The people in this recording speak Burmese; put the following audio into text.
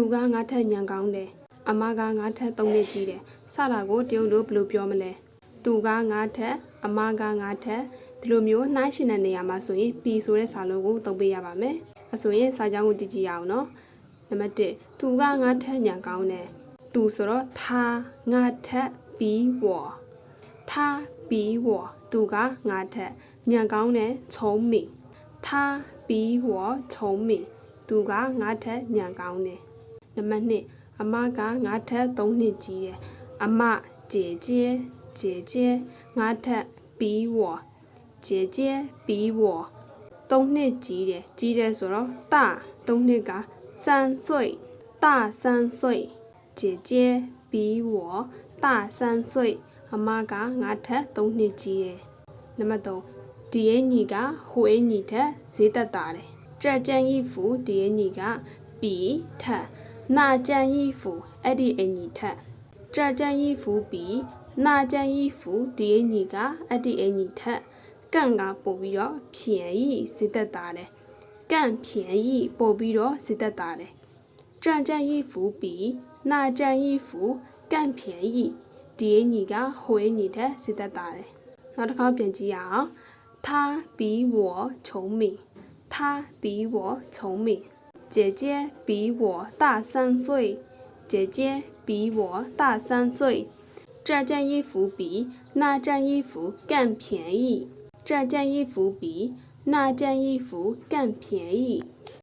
သူကငါထက်ညံကောင်းတယ်အမကငါထက်၃နှစ်ကြီးတယ်စတာကိုတရုတ်တို့ဘယ်လိုပြောမလဲသူကငါထက်အမကငါထက်ဒီလိုမျိုးနှိုင်းရှင်တဲ့နေရာမှာဆိုရင်ပီဆိုတဲ့စာလုံးကိုသုံးပေးရပါမယ်အဆိုရင်စာကြောင်းကိုကြည့်ကြည့်ရအောင်နော်နံပါတ်1သူကငါထက်ညံကောင်းတယ်သူဆိုတော့သာငါထက်ပီဝော်သာပီဝော်သူကငါထက်ညံကောင်းတယ်ချုံးမိသာပီဝော်ချုံးမိသူကငါထက်ညံကောင်းတယ် နံပါတ်2အမကငါထက်3နှစ်ကြီးတယ်အမ姐姐姐姐ငါထက်比我姐姐比我3နှစ်ကြီးတယ်ကြီးတယ်ဆိုတော့大3နှစ်က3岁大3岁姐姐比我大3岁အမကငါထက်3နှစ်ကြီးတယ်နံပါတ်3ဒီအင်ကြီးကဟိုအင်ကြီးထက်ဈေးသက်တာတယ်ကြက်ကြံ衣服ဒီအင်ကြီးက比ထက် 那件衣服အဲ့ဒီအင်ကြီးထက်ကြက်ကြံ衣服比那件衣服ဒီအင်ကြီးကအဲ့ဒီအင်ကြီးထက်ကန့်ကပို့ပြီးတော့便宜ဈေးသက်တာတယ်ကန့်便宜ပို့ပြီးတော့ဈေးသက်တာတယ်这件衣服比那件衣服更便宜ဒီအင်ကြီးကဟိုအင်ကြီးထက်ဈေးသက်တာတယ်နောက်တစ်ခါပြန်ကြည့်ရအောင်他比我聪明他比我聪明 姐姐比我大三岁，姐姐比我大三岁。这件衣服比那件衣服更便宜，这件衣服比那件衣服更便宜。